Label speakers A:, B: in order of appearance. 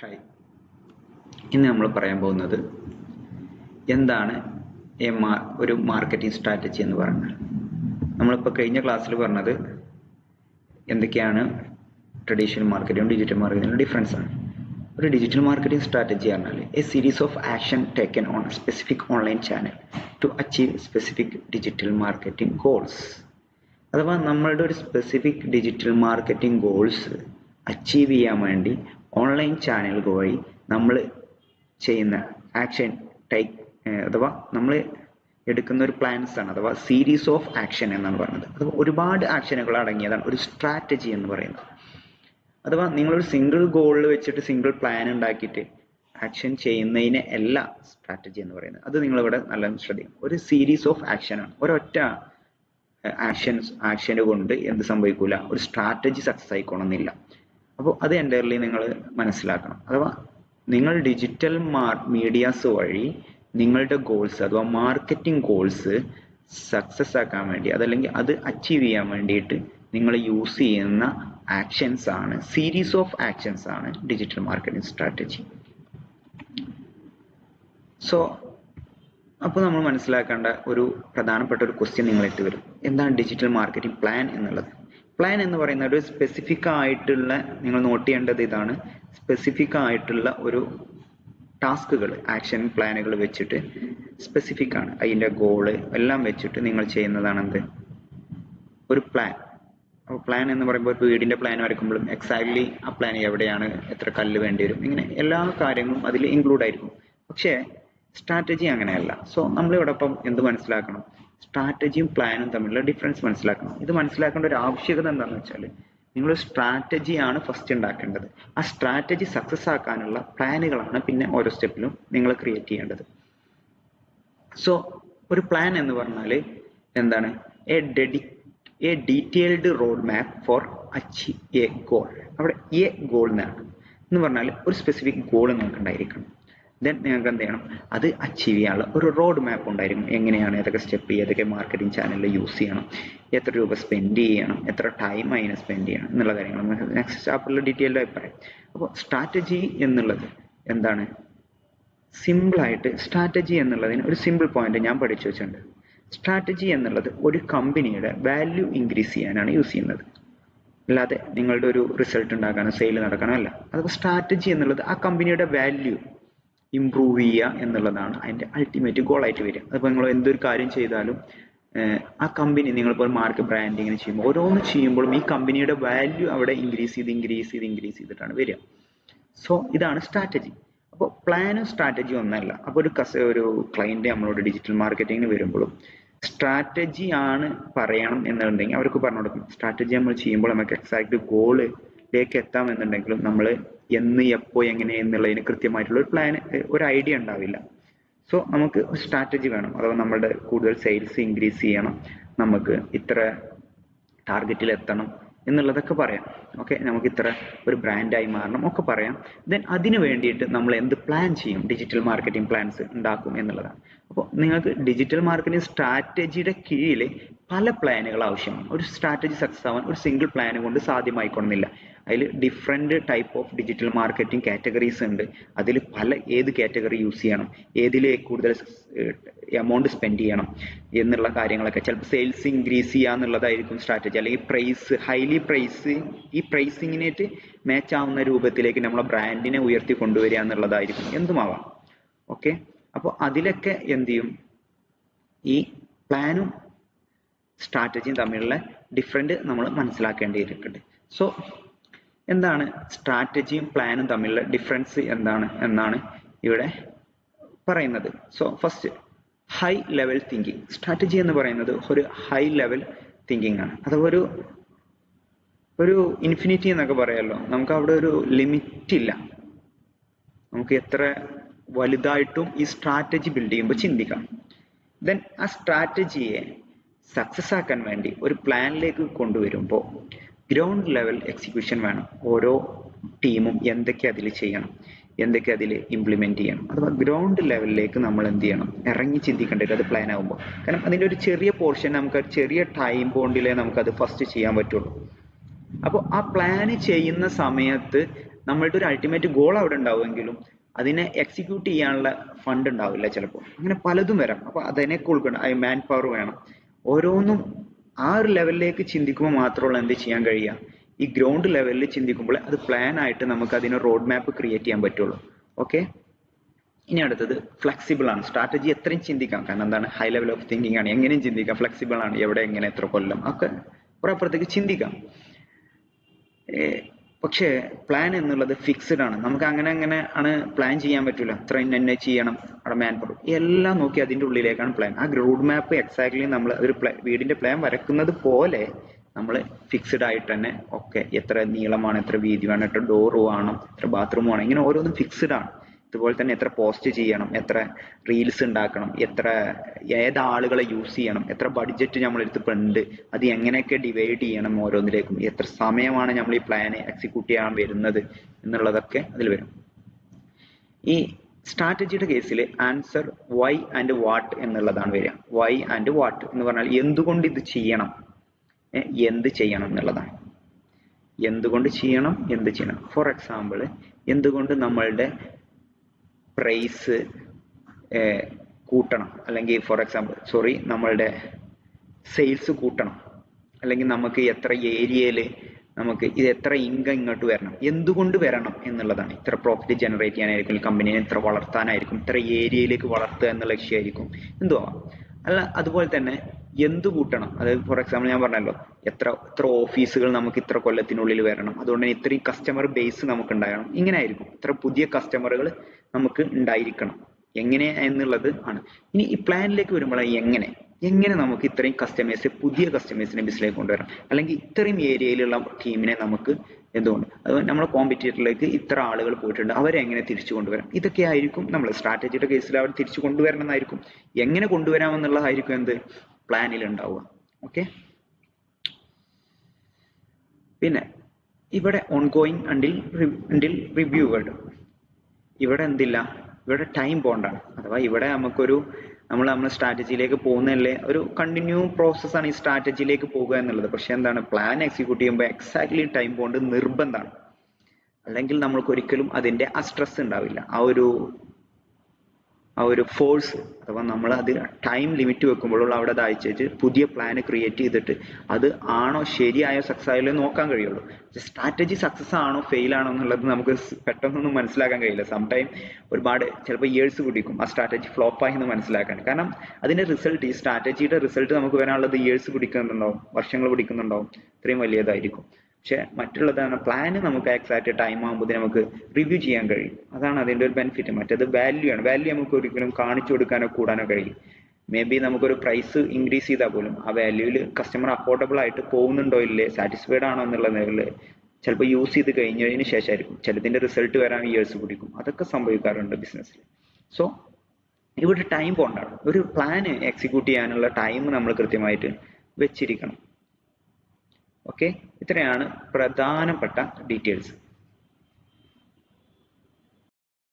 A: Hi ഇന്ന് നമ്മൾ പറയാൻ പോകുന്നത് എന്താണ് എ ആർ ഒരു മാർക്കറ്റിംഗ് സ്ട്രാറ്റജി എന്ന് പറഞ്ഞാൽ നമ്മളിപ്പോൾ കഴിഞ്ഞ ക്ലാസ്സിൽ പറഞ്ഞത് എന്തൊക്കെയാണ് ട്രഡീഷണൽ മാർക്കറ്റിംഗും ഡിജിറ്റൽ മാർക്കറ്റിംഗും ഡിഫറൻസ് ആണ്. ഒരു ഡിജിറ്റൽ മാർക്കറ്റിംഗ് സ്ട്രാറ്റജി പറഞ്ഞാൽ a series of action taken on specific online channel to achieve specific digital marketing goals അഥവാ നമ്മളുടെ ഒരു specific digital marketing goals achieve ചെയ്യാൻ വേണ്ടി ഓൺലൈൻ ചാനലുകൾ വഴി നമ്മൾ ചെയ്യുന്ന ആക്ഷൻ ടൈക്ക് അഥവാ നമ്മൾ എടുക്കുന്ന ഒരു പ്ലാൻസ് ആണ് അഥവാ സീരീസ് ഓഫ് ആക്ഷൻ എന്നാണ് പറയുന്നത്. അഥവാ ഒരുപാട് ആക്ഷനുകൾ അടങ്ങിയതാണ് ഒരു സ്ട്രാറ്റജി എന്ന് പറയുന്നത്. അഥവാ നിങ്ങളൊരു സിംഗിൾ ഗോളിൽ വെച്ചിട്ട് സിംഗിൾ പ്ലാൻ ഉണ്ടാക്കിയിട്ട് ആക്ഷൻ ചെയ്യുന്നതിനെ അല്ല സ്ട്രാറ്റജി എന്ന് പറയുന്നത്. അത് നിങ്ങളിവിടെ നല്ല ശ്രദ്ധിക്കണം. ഒരു സീരീസ് ഓഫ് ആക്ഷൻ ആണ്. ഒരൊറ്റ ആക്ഷൻസ് ആക്ഷന് കൊണ്ട് എന്ത് സംഭവിക്കൂല. ഒരു സ്ട്രാറ്റജി സക്സസ് ആയിക്കോണമെന്നില്ല അപ്പോൾ അത് എന്റയർലി നിങ്ങൾ മനസ്സിലാക്കണം. അഥവാ നിങ്ങൾ ഡിജിറ്റൽ മാർ മീഡിയാസ് വഴി നിങ്ങളുടെ ഗോൾസ് അഥവാ മാർക്കറ്റിംഗ് ഗോൾസ് സക്സസ് ആക്കാൻ വേണ്ടി അതല്ലെങ്കിൽ അത് അച്ചീവ് ചെയ്യാൻ വേണ്ടിയിട്ട് നിങ്ങൾ യൂസ് ചെയ്യുന്ന ആക്ഷൻസ് ആണ് സീരീസ് ഓഫ് ആക്ഷൻസ് ആണ് ഡിജിറ്റൽ മാർക്കറ്റിംഗ് സ്ട്രാറ്റജി സോ അപ്പോൾ നമ്മൾ മനസ്സിലാക്കേണ്ട ഒരു പ്രധാനപ്പെട്ട ഒരു ക്വസ്റ്റ്യൻ നിങ്ങളിട്ട് വരും. എന്താണ് ഡിജിറ്റൽ മാർക്കറ്റിംഗ് പ്ലാൻ എന്നുള്ളത്? പ്ലാൻ എന്ന് പറയുന്നത് ഒരു സ്പെസിഫിക് ആയിട്ടുള്ള നിങ്ങൾ നോട്ട് ചെയ്യേണ്ടത് ഇതാണ്. സ്പെസിഫിക് ആയിട്ടുള്ള ഒരു ടാസ്കുകൾ ആക്ഷൻ പ്ലാനുകൾ വെച്ചിട്ട് സ്പെസിഫിക് ആണ്. അതിന്റെ ഗോൾ എല്ലാം വെച്ചിട്ട് നിങ്ങൾ ചെയ്യുന്നതാണ് എന്ത്? ഒരു പ്ലാൻ അപ്പോൾ പ്ലാൻ എന്ന് പറയുമ്പോൾ വീടിന്റെ പ്ലാൻ വരയ്ക്കുമ്പോഴും എക്സാക്ട്ലി ആ പ്ലാൻ എവിടെയാണ് എത്ര കല്ല് വേണ്ടി വരും ഇങ്ങനെ എല്ലാ കാര്യങ്ങളും അതിൽ ഇൻക്ലൂഡ് ആയിരിക്കും. പക്ഷേ സ്ട്രാറ്റജി അങ്ങനെയല്ല. സോ നമ്മളിവിടൊപ്പം എന്ത് മനസ്സിലാക്കണം? സ്ട്രാറ്റജിയും പ്ലാനും തമ്മിലുള്ള ഡിഫറൻസ് മനസ്സിലാക്കണം. ഇത് മനസ്സിലാക്കേണ്ട ഒരു ആവശ്യകത എന്താണെന്ന് വെച്ചാൽ നിങ്ങൾ സ്ട്രാറ്റജിയാണ് ഫസ്റ്റ് ഉണ്ടാക്കേണ്ടത് ആ സ്ട്രാറ്റജി സക്സസ് ആക്കാനുള്ള പ്ലാനുകളാണ് പിന്നെ ഓരോ സ്റ്റെപ്പിലും നിങ്ങൾ ക്രിയേറ്റ് ചെയ്യേണ്ടത്. സോ ഒരു പ്ലാൻ എന്ന് പറഞ്ഞാൽ എന്താണ്? A ഡെഡി a detailed road map for achieve a goal അവിടെ എ ഗോൾ എന്നാണ് എന്ന് പറഞ്ഞാൽ ഒരു സ്പെസിഫിക് ഗോൾ നിങ്ങൾക്ക് ഉണ്ടായിരിക്കണം ദെൻ നിങ്ങൾക്ക് എന്ത് ചെയ്യണം? അത് അച്ചീവ് ചെയ്യാനുള്ള ഒരു റോഡ് മാപ്പ് ഉണ്ടായിരിക്കും. എങ്ങനെയാണ് ഏതൊക്കെ സ്റ്റെപ്പ് ഏതൊക്കെ മാർക്കറ്റിംഗ് ചാനലിൽ യൂസ് ചെയ്യണം? എത്ര രൂപ സ്പെൻഡ് ചെയ്യണം? എത്ര ടൈം അതിനെ സ്പെൻഡ് ചെയ്യണം? എന്നുള്ള കാര്യങ്ങൾ നെക്സ്റ്റ് ചാപ്റ്ററിൽ ഡീറ്റെയിൽഡ് ആയി പറയാം. അപ്പോൾ സ്ട്രാറ്റജി എന്നുള്ളത് എന്താണ്? സിമ്പിളായിട്ട് സ്ട്രാറ്റജി എന്നുള്ളതിന് ഒരു സിമ്പിൾ പോയിന്റ് ഞാൻ പഠിച്ചു വെച്ചിട്ടുണ്ട്. സ്ട്രാറ്റജി എന്നുള്ളത് ഒരു കമ്പനിയുടെ വാല്യൂ ഇൻക്രീസ് ചെയ്യാനാണ് യൂസ് ചെയ്യുന്നത്. അല്ലാതെ നിങ്ങളുടെ ഒരു റിസൾട്ട് ഉണ്ടാക്കാനോ സെയിൽ നടക്കാനോ അല്ല. അതുപോലെ സ്ട്രാറ്റജി എന്നുള്ളത് ആ കമ്പനിയുടെ വാല്യൂ ഇംപ്രൂവ് ചെയ്യുക എന്നുള്ളതാണ് അതിന്റെ അൾട്ടിമേറ്റ് ഗോൾ ആയിട്ട് വരിക. അതിപ്പോൾ നിങ്ങൾ എന്തൊരു കാര്യം ചെയ്താലും ആ കമ്പനി നിങ്ങളിപ്പോൾ മാർക്ക് ബ്രാൻഡിങ്ങിന് ചെയ്യുമ്പോൾ ഓരോന്ന് ചെയ്യുമ്പോഴും ഈ കമ്പനിയുടെ വാല്യൂ അവിടെ ഇൻക്രീസ് ചെയ്ത് ഇൻക്രീസ് ചെയ്ത് ഇൻക്രീസ് ചെയ്തിട്ടാണ് വരിക. സോ ഇതാണ് സ്ട്രാറ്റജി അപ്പോൾ പ്ലാനും സ്ട്രാറ്റജിയും ഒന്നല്ല. അപ്പോൾ ഒരു കസ ഒരു ക്ലയന്റ് നമ്മളോട് ഡിജിറ്റൽ മാർക്കറ്റിങ്ങിന് വരുമ്പോഴും സ്ട്രാറ്റജി ആണ് പറയണം എന്നുണ്ടെങ്കിൽ അവർക്ക് പറഞ്ഞു കൊടുക്കും സ്ട്രാറ്റജി നമ്മൾ ചെയ്യുമ്പോൾ നമുക്ക് എക്സാക്ട് ഗോളിലേക്ക് എത്താം എന്നുണ്ടെങ്കിലും നമ്മൾ എന്ന് എപ്പോൾ എങ്ങനെ എന്നുള്ളതിന് കൃത്യമായിട്ടുള്ള ഒരു പ്ലാൻ ഒരു ഐഡിയ ഉണ്ടാവില്ല. സോ നമുക്ക് സ്ട്രാറ്റജി വേണം. അഥവാ നമ്മുടെ കൂടുതൽ സെയിൽസ് ഇൻക്രീസ് ചെയ്യണം. നമുക്ക് ഇത്ര ടാർഗറ്റിൽ എത്തണം എന്നുള്ളതൊക്കെ പറയാം. ഓക്കെ നമുക്ക് ഇത്ര ഒരു ബ്രാൻഡായി മാറണം ഒക്കെ പറയാം. ദെൻ അതിന് വേണ്ടിയിട്ട് നമ്മൾ എന്ത് പ്ലാൻ ചെയ്യും? ഡിജിറ്റൽ മാർക്കറ്റിംഗ് പ്ലാൻസ് ഉണ്ടാക്കും എന്നുള്ളതാണ്. അപ്പോൾ നിങ്ങൾക്ക് ഡിജിറ്റൽ മാർക്കറ്റിംഗ് സ്ട്രാറ്റജിയുടെ കീഴിൽ പല പ്ലാനുകൾ ആവശ്യമാണ്. ഒരു സ്ട്രാറ്റജി സക്സസ് ആവാൻ ഒരു സിംഗിൾ പ്ലാൻ കൊണ്ട് സാധ്യമായിക്കൊള്ളുന്നില്ല. അതിൽ different type of digital marketing categories ഉണ്ട്. അതിൽ പല ഏത് കാറ്റഗറി യൂസ് ചെയ്യണം ഏതിൽ കൂടുതൽ എമൗണ്ട് സ്പെൻഡ് ചെയ്യണം എന്നുള്ള കാര്യങ്ങളൊക്കെ. ചിലപ്പോൾ സെയിൽസ് ഇൻക്രീസ് ചെയ്യുക എന്നുള്ളതായിരിക്കും സ്ട്രാറ്റജി അല്ലെങ്കിൽ പ്രൈസ് ഹൈലി പ്രൈസ് ഈ പ്രൈസിങ്ങിനായിട്ട് മാച്ച് ആവുന്ന രൂപത്തിലേക്ക് നമ്മളെ ബ്രാൻഡിനെ ഉയർത്തി കൊണ്ടുവരിക എന്നുള്ളതായിരിക്കും. എന്തുമാവാം. ഓക്കെ അപ്പോൾ അതിലൊക്കെ എന്ത് ചെയ്യും? ഈ പ്ലാനും സ്ട്രാറ്റജിയും തമ്മിലുള്ള ഡിഫറെന്റ് നമ്മൾ മനസ്സിലാക്കേണ്ടിയിരിക്കുന്നുണ്ട് സോ എന്താണ് സ്ട്രാറ്റജിയും പ്ലാനും തമ്മിലുള്ള ഡിഫറൻസ് എന്താണ് എന്നാണ് ഇവിടെ പറയുന്നത്. So first high level thinking strategy എന്ന് പറയുന്നത് ഒരു ഹൈ ലെവൽ തിങ്കിങ് ആണ്. അഥവാ ഒരു ഒരു ഇൻഫിനിറ്റി എന്നൊക്കെ പറയാമല്ലോ നമുക്ക് അവിടെ ഒരു ലിമിറ്റ് ഇല്ല. നമുക്ക് എത്ര വലുതായിട്ടും ഈ സ്ട്രാറ്റജി ബിൽഡ് ചെയ്യുമ്പോൾ ചിന്തിക്കാം. ദെൻ ആ സ്ട്രാറ്റജിയെ സക്സസ് ആക്കാൻ വേണ്ടി ഒരു പ്ലാനിലേക്ക് കൊണ്ടുവരുമ്പോൾ ഗ്രൗണ്ട് ലെവൽ എക്സിക്യൂഷൻ വേണം. ഓരോ ടീമും എന്തൊക്കെ അതിൽ ചെയ്യണം എന്തൊക്കെ അതിൽ ഇംപ്ലിമെന്റ് ചെയ്യണം അഥവാ ഗ്രൗണ്ട് ലെവലിലേക്ക് നമ്മൾ എന്ത് ചെയ്യണം ഇറങ്ങി ചിന്തിക്കേണ്ടത് അത് പ്ലാൻ ആകുമ്പോൾ കാരണം അതിന്റെ ഒരു ചെറിയ പോർഷൻ നമുക്ക് ചെറിയ ടൈം ബോണ്ടിലേ അത് ഫസ്റ്റ് ചെയ്യാൻ പറ്റുള്ളൂ. അപ്പോൾ ആ പ്ലാൻ ചെയ്യുന്ന സമയത്ത് നമ്മളുടെ ഒരു അൾട്ടിമേറ്റ് ഗോൾ അവിടെ ഉണ്ടാവുമെങ്കിലും അതിനെ എക്സിക്യൂട്ട് ചെയ്യാനുള്ള ഫണ്ട് ഉണ്ടാവില്ല ചിലപ്പോൾ. അങ്ങനെ പലതും വരാം. അപ്പോൾ അതിനൊക്കെ ഉൾക്കൊണ്ട് മാൻ പവർ വേണം. ഓരോന്നും ആ ഒരു ലെവലിലേക്ക് ചിന്തിക്കുമ്പോൾ മാത്രമുള്ള എന്ത് ചെയ്യാൻ കഴിയുക? ഈ ഗ്രൗണ്ട് ലെവലിൽ ചിന്തിക്കുമ്പോൾ അത് പ്ലാൻ ആയിട്ട് നമുക്ക് അതിന് റോഡ് മാപ്പ് ക്രിയേറ്റ് ചെയ്യാൻ പറ്റുള്ളൂ. ഓക്കെ ഇനി അടുത്തത് ഫ്ലെക്സിബിൾ ആണ്. സ്ട്രാറ്റജി എത്രയും ചിന്തിക്കാം. കാരണം എന്താണ്? ഹൈ ലെവൽ ഓഫ് തിങ്കിങ് ആണ്. എങ്ങനെയും ചിന്തിക്കാം. ഫ്ലെക്സിബിൾ ആണ്. എവിടെ എങ്ങനെ എത്ര കൊല്ലം? ഒക്കെ അപ്പുറത്തേക്ക് ചിന്തിക്കാം. പക്ഷേ പ്ലാൻ എന്നുള്ളത് ഫിക്സ്ഡ് ആണ്. നമുക്ക് അങ്ങനെ അങ്ങനെ ആണ് പ്ലാൻ ചെയ്യാൻ പറ്റൂല. ഇത്ര തന്നെ ചെയ്യണം. അവിടെ മാൻ പവർ എല്ലാം നോക്കി അതിന്റെ ഉള്ളിലേക്കാണ് പ്ലാൻ ആ റോഡ് മാപ്പ് എക്സാക്ട്ലി നമ്മൾ ഒരു വീടിന്റെ പ്ലാൻ വരക്കുന്നത് പോലെ നമ്മൾ ഫിക്സ്ഡ് ആയിട്ട് തന്നെ ഒക്കെ എത്ര നീളമാണ് എത്ര വീതി വേണം എത്ര ഡോർ വേണം എത്ര ബാത്റൂം വേണം ഇങ്ങനെ ഓരോന്നും ഫിക്സ്ഡ് ആണ്. ഇതുപോലെ തന്നെ എത്ര പോസ്റ്റ് ചെയ്യണം എത്ര റീൽസ് ഉണ്ടാക്കണം എത്ര ഏത് ആളുകളെ യൂസ് ചെയ്യണം എത്ര ബഡ്ജറ്റ് നമ്മളെടുത്ത് ഇപ്പൊ ഉണ്ട് അത് എങ്ങനെയൊക്കെ ഡിവൈഡ് ചെയ്യണം ഓരോന്നിലേക്കും എത്ര സമയമാണ് നമ്മൾ ഈ പ്ലാൻ എക്സിക്യൂട്ട് ചെയ്യാൻ വരുന്നത് എന്നുള്ളതൊക്കെ അതിൽ വരും. ഈ സ്ട്രാറ്റജിയുടെ കേസിൽ ആൻസർ വൈ ആൻഡ് വാട്ട് എന്നുള്ളതാണ് വരിക. വൈ ആൻഡ് വാട്ട് എന്ന് പറഞ്ഞാൽ എന്തുകൊണ്ട് ഇത് ചെയ്യണം? എന്ത് ചെയ്യണം എന്നുള്ളതാണ്. എന്തുകൊണ്ട് ചെയ്യണം എന്ത് ചെയ്യണം? ഫോർ എക്സാമ്പിൾ എന്തുകൊണ്ട് നമ്മളുടെ പ്രൈസ് കൂട്ടണം. അല്ലെങ്കിൽ ഫോർ എക്സാമ്പിൾ സോറി നമ്മളുടെ സെയിൽസ് കൂട്ടണം. അല്ലെങ്കിൽ നമുക്ക് എത്ര ഏരിയയിൽ നമുക്ക് ഇത് എത്ര ഇൻകം ഇങ്ങോട്ട് വരണം. എന്തുകൊണ്ട് വരണം എന്നുള്ളതാണ്. ഇത്ര പ്രോഫിറ്റ് ജനറേറ്റ് ചെയ്യാനായിരിക്കും കമ്പനിയെ ഇത്ര വളർത്താനായിരിക്കും ഇത്ര ഏരിയയിലേക്ക് വളർത്തുക എന്നുള്ള ലക്ഷ്യമായിരിക്കും എന്തുവാ? അല്ല അതുപോലെ തന്നെ എന്ത് കൂട്ടണം? അതായത് ഫോർ എക്സാമ്പിൾ ഞാൻ പറഞ്ഞല്ലോ എത്ര എത്ര ഓഫീസുകൾ നമുക്ക് ഇത്ര കൊല്ലത്തിനുള്ളിൽ വരണം. അതുകൊണ്ട് തന്നെ ഇത്രയും കസ്റ്റമർ ബേസ് നമുക്ക് ഉണ്ടാകണം. ഇങ്ങനെ ആയിരിക്കും. ഇത്ര പുതിയ കസ്റ്റമറുകൾ നമുക്ക് ഉണ്ടായിരിക്കണം. എങ്ങനെ എന്നുള്ളത് ആണ്. ഇനി ഈ പ്ലാനിലേക്ക് വരുമ്പോൾ എങ്ങനെ എങ്ങനെ നമുക്ക് ഇത്രയും കസ്റ്റമേഴ്സ് പുതിയ കസ്റ്റമേഴ്സിനെ ബിസിലേക്ക് കൊണ്ടുവരാം അല്ലെങ്കിൽ ഇത്രയും ഏരിയയിലുള്ള ടീമിനെ നമുക്ക് എന്തുകൊണ്ട്? അത് നമ്മുടെ കോമ്പറ്റീറ്ററിലേക്ക് ഇത്ര ആളുകൾ പോയിട്ടുണ്ട്. അവരെ എങ്ങനെ തിരിച്ചു കൊണ്ടുവരാം ഇതൊക്കെ ആയിരിക്കും നമ്മൾ സ്ട്രാറ്റജിയുടെ കേസിൽ അവർ തിരിച്ചു കൊണ്ടുവരണം എന്നായിരിക്കും. എങ്ങനെ കൊണ്ടുവരാമെന്നുള്ളതായിരിക്കും എന്ത്? പ്ലാനിൽ ഉണ്ടാവുക. ഓക്കെ പിന്നെ ഇവിടെ ഓൺഗോയിങ് അണ്ടിൽ അണ്ടിൽ റിവ്യൂവേഡ് ഇവിടെ എന്തില്ല? ഇവിടെ ടൈം ബോണ്ടാണ് അഥവാ ഇവിടെ നമുക്കൊരു നമ്മൾ നമ്മുടെ സ്ട്രാറ്റജിയിലേക്ക് പോകുന്നതല്ലേ ഒരു കണ്ടിന്യൂ പ്രോസസ്സാണ് ഈ സ്ട്രാറ്റജിയിലേക്ക് പോകുക എന്നുള്ളത്. പക്ഷെ എന്താണ്? പ്ലാൻ എക്സിക്യൂട്ട് ചെയ്യുമ്പോൾ എക്സാക്ട്ലി ടൈം ബോണ്ട് നിർബന്ധമാണ്. അല്ലെങ്കിൽ നമ്മൾക്ക് ഒരിക്കലും അതിന്റെ ആ സ്ട്രെസ് ഉണ്ടാവില്ല. ആ ഒരു ആ ഒരു ഫോഴ്സ് അഥവാ നമ്മൾ അതിന് ടൈം ലിമിറ്റ് വെക്കുമ്പോഴുള്ള അവിടെ അത് അയച്ചിട്ട് പുതിയ പ്ലാൻ ക്രിയേറ്റ് ചെയ്തിട്ട് അത് ആണോ ശരിയായോ സക്സസ് ആയാലോ നോക്കാൻ കഴിയുള്ളൂ. സ്ട്രാറ്റജി സക്സസ് ആണോ ഫെയിൽ ആണോ എന്നുള്ളത് നമുക്ക് പെട്ടെന്നൊന്നും മനസ്സിലാക്കാൻ കഴിയില്ല. സംടൈം ഒരുപാട് ചിലപ്പോൾ ഇയേഴ്സ് പിടിക്കും ആ സ്ട്രാറ്റജി ഫ്ലോപ്പ് ആയി എന്ന് മനസ്സിലാക്കാൻ. കാരണം അതിന്റെ റിസൾട്ട് ഈ സ്ട്രാറ്റജിയുടെ റിസൾട്ട് നമുക്ക് വരാനുള്ളത് ഇയേഴ്സ് പിടിക്കുന്നുണ്ടാവും വർഷങ്ങൾ പിടിക്കുന്നുണ്ടാവും. ഇത്രയും വലിയതായിരിക്കും. പക്ഷെ മറ്റുള്ളതാണ് പ്ലാന് നമുക്ക് എക്സാക്ട് ടൈം ആകുമ്പോൾ നമുക്ക് റിവ്യൂ ചെയ്യാൻ കഴിയും. അതാണ് അതിന്റെ ഒരു ബെനിഫിറ്റ് മറ്റേത് വാല്യൂ ആണ്. വാല്യൂ നമുക്ക് ഒരിക്കലും കാണിച്ചു കൊടുക്കാനോ കൂടാനോ കഴിയും മേ ബി നമുക്കൊരു പ്രൈസ് ഇൻക്രീസ് ചെയ്താൽ പോലും ആ വാല്യൂവിൽ കസ്റ്റമർ അഫോർഡബിൾ ആയിട്ട് പോകുന്നുണ്ടോ ഇല്ലേ സാറ്റിസ്ഫൈഡ് ആണോ എന്നുള്ള നിലയിൽ ചിലപ്പോൾ യൂസ് ചെയ്ത് കഴിഞ്ഞതിന് ശേഷമായിരിക്കും. ചിലതിന്റെ റിസൾട്ട് വരാൻ ഇയേഴ്സ് പിടിക്കും. അതൊക്കെ സംഭവിക്കാറുണ്ട് ബിസിനസ്സിൽ സോ ഇവിടെ ടൈം ബോണ്ടാണ് ഒരു പ്ലാൻ എക്സിക്യൂട്ട് ചെയ്യാനുള്ള ടൈം നമ്മൾ കൃത്യമായിട്ട് വെച്ചിരിക്കണം. ഓക്കെ ഇത്രയാണ് പ്രധാനപ്പെട്ട ഡീറ്റെയിൽസ്